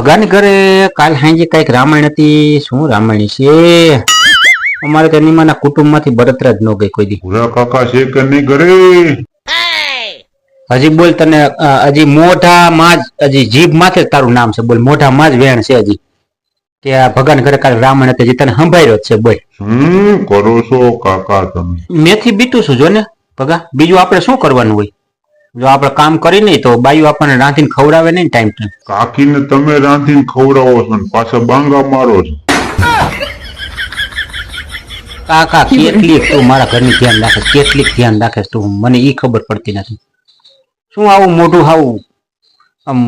ભગાની ઘરે કાલ સાંજે કંઈક રામાયણ હતી. શું રામાયણ છે? અમારે તો નિમાના કુટુંબમાંથી બળતરા જ ન ગઈ કોઈ દી. ભૂરા કાકા છે કે નહીં ઘરે? હજી બોલ તને હજી મોઢા માં જ હજી જીભ માથે તારું નામ છે. બોલ મોઢા માં જ વેણ છે હજી. કે આ ભગવાન ઘરે કાલ રામાયણ હતી હજી તને સંભાળ્યો છે. બોલ. હમ કરો છો કાકા તમે. મેથી બીતું છું જો ને? ભગા બીજું આપણે શું કરવાનું હોય? જો આપણે કામ કરી નહીં તો બાયુ આપણને રાંધીને ખવડાવે નહીં ટાઈમ ટાઈમ કાકીને તમે રાંધીને ખવડાવો છો ને પાછા બાંગા મારો છો. કાકા કેટલીક તું મારા ઘરની ધ્યાન રાખે કેટલીક ધ્યાન રાખે તું? મને ઈ ખબર પડતી નથી. શું આવું મોઢું આવું આમ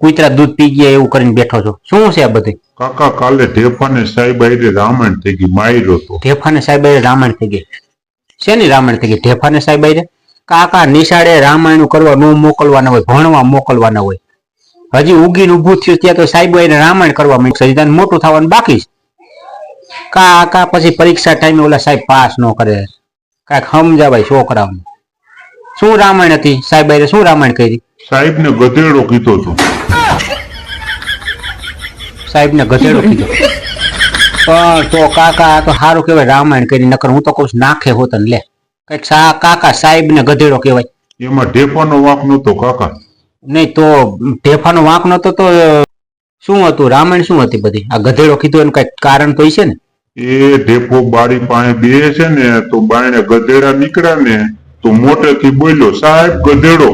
કુતરા દૂધ પી ગયા એવું કરીને બેઠો છો? શું છે આ બધું કાકા કાલે ઢેફાને સાહેબ આઈ રામાયણ થઈ ગઈ માયરો તો. ઢેફાને સાહેબ આઈ રામાયણ થઈ ગઈ. શેની રામાયણ થઈ ગઈ? ઢેફાને સાહેબ હારે? કાકા નિશાળે રામાયણ કરવા ન મોકલવાના હોય ભણવા મોકલવાના હોય. હજી ઉગીને ઉભું થયું ત્યાં તો સાહેબ હારે રામાયણ કરવા માંડશે હજી મોટું થવાનું બાકી છે. કાકા પછી પરીક્ષા ટાઈમે ઓલા સાહેબ પાસ ન કરે. કાંઈક સમજાવાય છોકરાઓને. શું રામાયણ હતી? સાહેબ હારે શું રામાયણ કરી? સાહેબને ગધેડો કીધો તો સાહેબને ગધેડો કીધો. પણ તો કાકા તો સારું કહેવાય રામાયણ કરી નકર હું તો કહું નાખે હોત ને લે. કંઈક સા કાકા સાહેબને ગધેડો કહેવાય. એમાં ઢેફાનો વાંક નતો કાકા. નહીં તો ઢેફાનો વાંક નતો તો શું હતું? રામાયણ શું હતી બધી? આ ગધેડો કીધું એનું કંઈક કારણ તો છે ને? એ ઢેફો બારી પાસે બે છે ને તો બાણે ગધેડા નીકળ્યા ને તો મોટેથી બોલ્યો સાહેબ ગધેડો.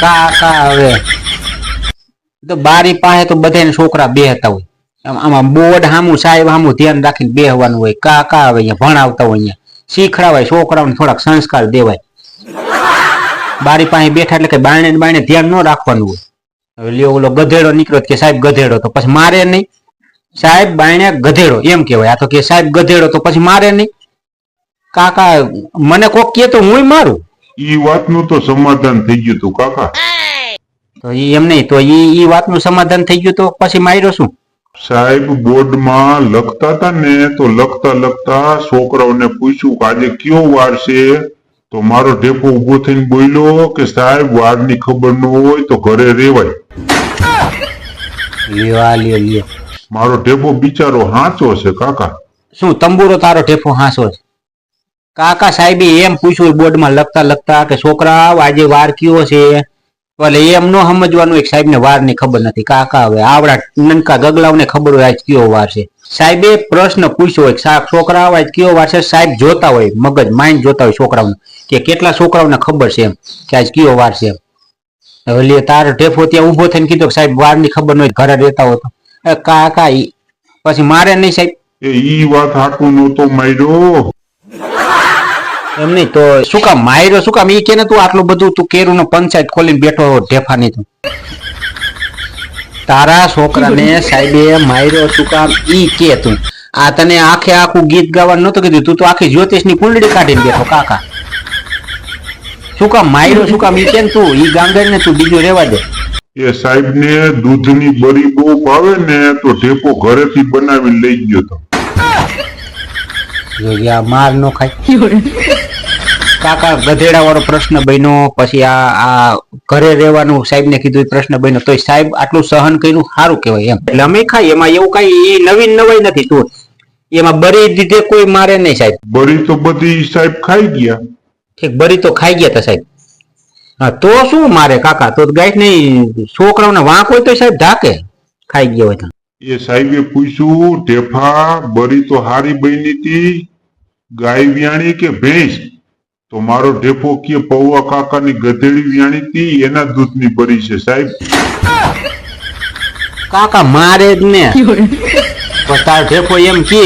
કાકા હવે. તો બારી પાસે તો બધાને છોકરા બે હતા હોય. આમ- બોર્ડ સામું સાહેબ સામું ધ્યાન રાખીને બેહવાનું હોય. કાકા આવે અહીંયા? ભણાવતા હોય અહીંયા. શીખડાવાય છોકરાઓને થોડાક સંસ્કાર દેવાય. બારી પાસે બેઠા એટલે કે બાયણે બાણે બાયણે ધ્યાન ન રાખવાનું હોય. હવે લ્યો ઓલો ગધેડો નીકળ્યો કે સાહેબ ગધેડો તો પછી મારે નહીં. સાહેબ બાયણે ગધેડો એમ કહેવાય. આ તો કે સાહેબ ગધેડો તો પછી મારે નહીં. કાકા મને કોક કે તો હું મારું. ઈ વાતનું તો સમાધાન થઈ ગયું તું કાકા. તો ઈ એમ નહીં તો ઈ ઈ વાતનું સમાધાન થઈ ગયું તો પછી માર્યો શું? સાહેબ બોર્ડમાં લખતા હતા ને તો લખતા લખતા છોકરાઓને પૂછ્યું કે આજે કયો વાર છે? તો મારો ઢેપો ઊભો થઈને બોલ્યો કે સાહેબ વારની ખબર ન હોય તો ઘરે રેવાય. મારો ઢેપો બિચારો હાચો છે કાકા. શું તંબુરો તારો ઢેપો હાંસો છે? કાકા સાહેબે એમ પૂછ્યું બોર્ડમાં લખતા લખતા કે છોકરા આજે વાર કયો છે? એટલે એમ નો સમજવાનું એક સાહેબને વારની ખબર નથી. કાકા હવે આવડા નનકા ગગલાઓને ખબર હોય આજ કયો વાર છે. સાહેબે પ્રશ્ન પૂછ્યો હોય સાહેબ છોકરા આજ કયો વાર છે? સાહેબ જોતા હોય, મગજ માઇન્ડ જોતા હોય છોકરાઓને કે કેટલા છોકરાઓને ખબર છે એમ કે આજ કયો વાર છે એમ. હવે તારો ઢેફો ત્યાં ઊભો થઈને કીધો સાહેબ ખબર ન હોય, ઘરે રહેતા હોય તો. એ કાકા પછી મારે નહીં સાહેબ. એ વાત હાકું નહોતો માર્યો. એમ નહીં, તો શું કામ માયરો, શું કામ? એ કે ને તું આટલું બધું, તું કેરું નો પંચાયત ખોલીને બેઠો ઢેફા નહીં તું. તારા છોકરાને સાહેબે માયરો, શું કામ? ઈ કે તું. આ તને આખે આખું ગીત ગાવાનું નતું કીધું. તું તો આખી જ્યોતિષની કુંડળી કાઢીને બેઠો, કાકા. શું કામ માયરો, શું કામ? ઈ કે તું, ઈ ગાંગર ને તું બીજું રેવા દે. એ સાહેબને દૂધની બરી બહુ ભાવે ને, તો ઢેપો ઘરેથી બનાવી લઈ ગયો તો. આ માર નો ખાય. કાકા ગધેડા વાળો પ્રશ્ન બન્યો પછી આ આ ઘરે રહેવાનું સાહેબ ને કીધું એ પ્રશ્ન બન્યો. તો સાહેબ આટલું સહન કર્યું સારું કહેવાય એમ. એટલે અમે ખાઈ એમાં એવું કઈ એ નવીન નવાઈ નથી. તું એમાં બરી દીધે કોઈ મારે નહીં સાહેબ. બરી તો બધી સાહેબ ખાઈ ગયા. ઠીક બરી તો ખાઈ ગયા તા સાહેબ. હા તો શું મારે કાકા? તો ગાય નહીં છોકરાઓને વાંક હોય તો સાહેબ ઢાકે. ખાઈ ગયા હોય તો. એ સાહેબે પૂછ્યું ઢેફા બરી તો હારી બની હતી ગાય વ્યાણી કે ભેંસ? તો મારો ઢેફો કે પૌવા કાકાની ગધેડી વ્યાણી હતી એના દૂધની બરી છે. સાહેબ કાકા મારે જ ને. તાર ઢેફો એમ કે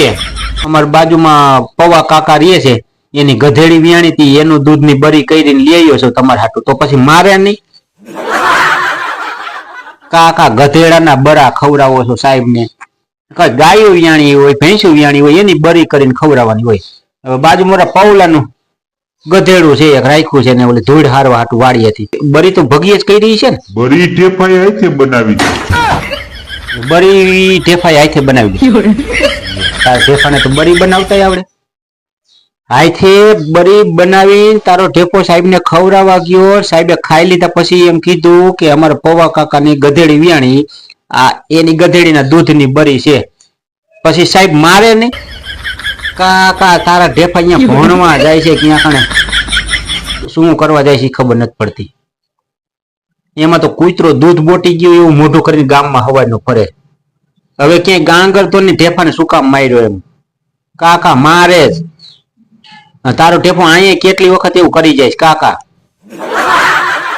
અમાર બાજુમાં પૌવા કાકા રહે છે એની ગધેડી વ્યાણી હતી એનું દૂધની બરી કરીને લઈ આવ્યો છો તમારા હાટું. તો પછી મારે નહીં? કાકા ગધેડાના બરા ખવડાવો છો સાહેબ ને. ગાયો વિયાણી હોય ભેંસું વિયાણી હોય એની બરી કરીને ખવડાવવાની હોય. હવે બાજુ મોરા પૌલાનું ગધેડું છે એક રાખ્યું છે ને ઓલી ધૂળ હારવા હાટુ વાળી હતી. બરી તો ભગીએ જ કરી છે ને. બરી ઢેફાઈ હાથે બનાવી બરી ઢેફાઈ હાથે બનાવી દીધી. તાર ઢેફાને તો બરી બનાવતા આવડે. હાઈથી બરી બનાવી તારો ઢેપો સાહેબને ખવડાવવા ગયો. સાહેબે ખાઈ લીધા પછી એમ કીધું કે અમારા પૌવા કાકાની ગધેડી વ્યાણી આ એની ગધેડીના દૂધની બરી છે. પછી સાહેબ મારે નહીં. કાકા તારા ઢેફા અહીંયા ભણવા જાય છે ક્યાં કણે? શું કરવા જાય છે ખબર નથી પડતી. એમાં તો કૂતરો દૂધ બોટી ગયું એવું મોઢું કરીને ગામમાં હવાનું ફરે. હવે ક્યાંય ગાંગર તો ને ઢેફાને શું કામ માર્યો એમ? કાકા મારે જ. તારો ટેપો અહીંયા કેટલી વખત એવું કરી જાય કાકા.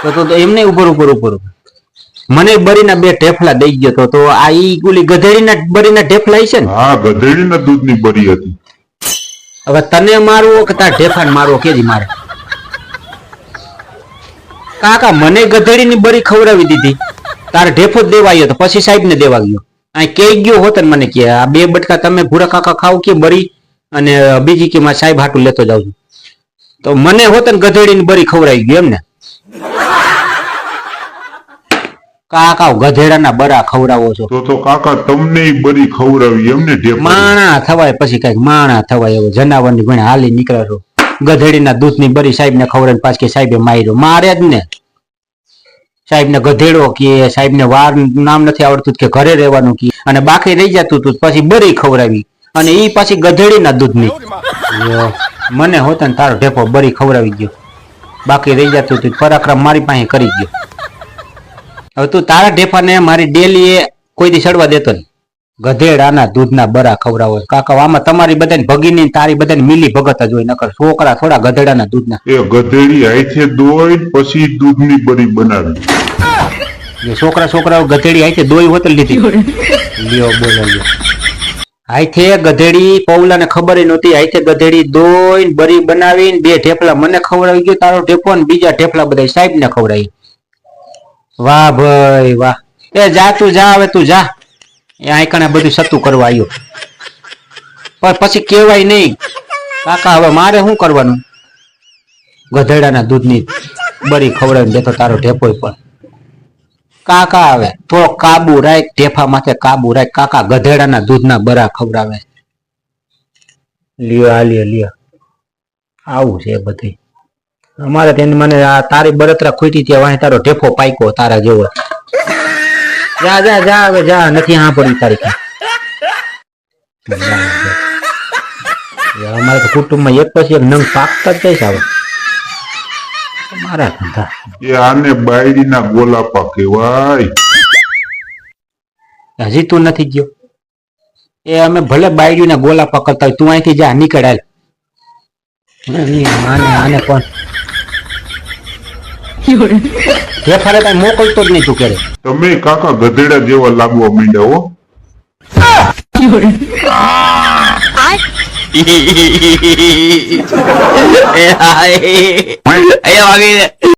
તો તો એમને ઉપર ઉપર ઉપર. મને બરીના બે ઢેફલા દઈ ગયો તો તો આ ઈ ગુલી ગધેડીના બરીના ઢેફલા છે ને? હા ગધેડીના દૂધની બરી હતી. હવે તને મારવો કે તાર ઢેફાને મારવો કેજી મારે? કાકા મને ગધેડીની બરી ખવડાવી દીધી. તારે ઢેફો જ દેવાયો તો પછી સાહેબ ને દેવા ગયો. આ કે ગયો હોત ને મને કે આ બે બટકા તમે ભૂરા કાકા ખાવ કે બરી અને બીજી કે મારા સાહેબ હાટું લેતો જાઉં છું. તો મને હોત ને ગધેડીની બરી ખવડાવી ગયો એમને. કાકા ગધેડાના બરા ખવડાવો છો. તો તો કાકા તમને બરી ખવડાવી એમને માણા થવાય પછી કંઈક માણા થવાય એવો જનાવરની ભણે હાલી નીકળ્યા છો. ગધેડીના દૂધની બરી સાહેબ ને ખવડાવીને પાછી કે સાહેબે માર્યો. મારે જ ને. સાહેબ ને ગધેડો કે સાહેબ ને વાર નામ નથી આવડતું કે ઘરે રહેવાનું કે. અને બાકી રહી જતું તું પછી બરી ખવડાવી. અને ઈ પાછી ગધેડીના દૂધની. મને હોત ને તારો ઢેપો બરી ખવડાવી ગયો બાકી રહી જતું તું પરાક્રમ મારી પાસે કરી ગયો હવે તું તારા ઢેફાને મારી ડેલી એ કોઈ દી ચડવા દેતો નહીં ગધેડાના દૂધના બરા ખવડાવો. કાકા આમાં તમારી બધાની ભગીની ને તારી બધાની મિલી ભગત જ હોય નકર છોકરા થોડા ગધેડાના દૂધના. એ ગધેડી આઈથે દોઈ પછી દૂધની બરી બનાવી. છોકરા છોકરાઓ ગધેડી આઈથે દોઈ હોતલ લીધી. લ્યો બોલો લ્યો. હાથે ગધેડી પૌલાને ખબર ય નહોતી. હાથે ગધેડી દોઈ બરી બનાવીને બે ઢેફલા. મને ખવડાવી ગયો, તારો ઢેફો ને બીજા ઢેફલા બધા સાહેબ ને ખવડાવી. વાહ ભાઈ વાહ. એ જા તું જા, હવે તું જા. એ આઈકણે બધું સતું કરવા આવ્યો પણ પછી કેવાય નહીં. કાકા, હવે મારે શું કરવાનું? ગધેડાના દૂધની બરી ખવડાવીને દેતો તારો ઢેપોય પણ. કાકા આવે તો કાબુ રાખ ઢેફા માથે કાબુ રાખ. કાકા ગધેડાના દૂધના બરા ખવડાવે. લ્યો આ લ્યો લ્યો. આવું છે બધી. અમારે તેની મને તારી બળતરા ખૂટી ત્યાં વાંહે તારો ઢેફો પાઈકો તારા જેવો. જા જા જા હવે જા નથી હા પડી તારી કાંઈ. જા, જા. અમારે તો કુટુંબમાં એક પછી એક નંગ પાકતા જ જાય છે હવે. મારા ધંધા. એ આને બાયડીના ગોલાપા કહેવાય. હજી તું નથી ગયો? એ અમે ભલે બાયડીના ગોલા પકડતા હોય તું અહીંથી જા નીકળાય આને આને પણ. જે ફરે તને મોકલતો જ નહીં તું કરે તમે કાકા ગધેડા જેવા લાગવા માંડ્યા હો. એ વાગી